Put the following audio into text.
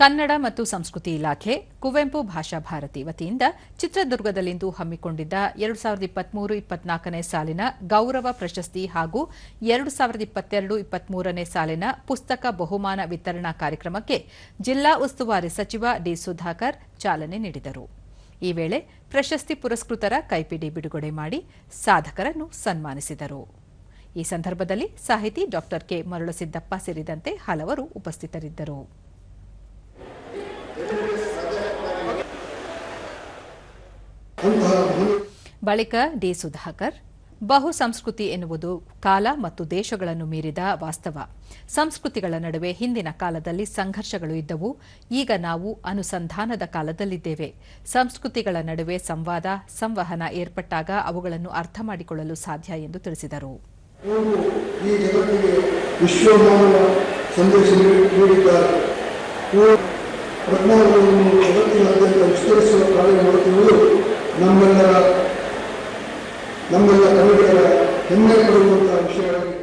ಕನ್ನಡ ಮತ್ತು ಸಂಸ್ಕೃತಿ ಇಲಾಖೆ, ಕುವೆಂಪು ಭಾಷಾ ಭಾರತಿ ವತಿಯಿಂದ ಚಿತ್ರದುರ್ಗದಲ್ಲಿಂದು ಹಮ್ಮಿಕೊಂಡಿದ್ದ ಎರಡು ಸಾವಿರದ ಇಪ್ಪತ್ಮೂರು ಇಪ್ಪತ್ನಾಲ್ಕನೇ ಸಾಲಿನ ಗೌರವ ಪ್ರಶಸ್ತಿ ಹಾಗೂ ಎರಡು ಸಾವಿರದ ಇಪ್ಪತ್ತೆರಡು ಇಪ್ಪತ್ಮೂರನೇ ಸಾಲಿನ ಪುಸ್ತಕ ಬಹುಮಾನ ವಿತರಣಾ ಕಾರ್ಯಕ್ರಮಕ್ಕೆ ಜಿಲ್ಲಾ ಉಸ್ತುವಾರಿ ಸಚಿವ ಡಿ ಸುಧಾಕರ್ ಚಾಲನೆ ನೀಡಿದರು. ಈ ವೇಳೆ ಪ್ರಶಸ್ತಿ ಪುರಸ್ಕೃತರ ಕೈಪಿಡಿ ಬಿಡುಗಡೆ ಮಾಡಿ ಸಾಧಕರನ್ನು ಸನ್ಮಾನಿಸಿದರು. ಈ ಸಂದರ್ಭದಲ್ಲಿ ಸಾಹಿತಿ ಡಾ ಕೆ. ಮರುಳಸಿದ್ದಪ್ಪ ಸೇರಿದಂತೆ ಹಲವರು ಉಪಸ್ಥಿತರಿದ್ದರು. ಬಳಿಕ ಡಿ ಸುಧಾಕರ್, ಬಹು ಸಂಸ್ಕೃತಿ ಎನ್ನುವುದು ಕಾಲ ಮತ್ತು ದೇಶಗಳನ್ನು ಮೀರಿದ ವಾಸ್ತವ. ಸಂಸ್ಕೃತಿಗಳ ನಡುವೆ ಹಿಂದಿನ ಕಾಲದಲ್ಲಿ ಸಂಘರ್ಷಗಳು ಇದ್ದವು, ಈಗ ನಾವು ಅನುಸಂಧಾನದ ಕಾಲದಲ್ಲಿದ್ದೇವೆ. ಸಂಸ್ಕೃತಿಗಳ ನಡುವೆ ಸಂವಾದ, ಸಂವಹನ ಏರ್ಪಟ್ಟಾಗ ಅವುಗಳನ್ನು ಅರ್ಥ ಮಾಡಿಕೊಳ್ಳಲು ಸಾಧ್ಯ ಎಂದು ತಿಳಿಸಿದರು. ಸಂದೇಶ ನಮ್ಮೆಲ್ಲ ಕನ್ನಡಿಗರ ಹೆಮ್ಮೆ ಪಡುವಂತಹ ವಿಷಯಗಳು.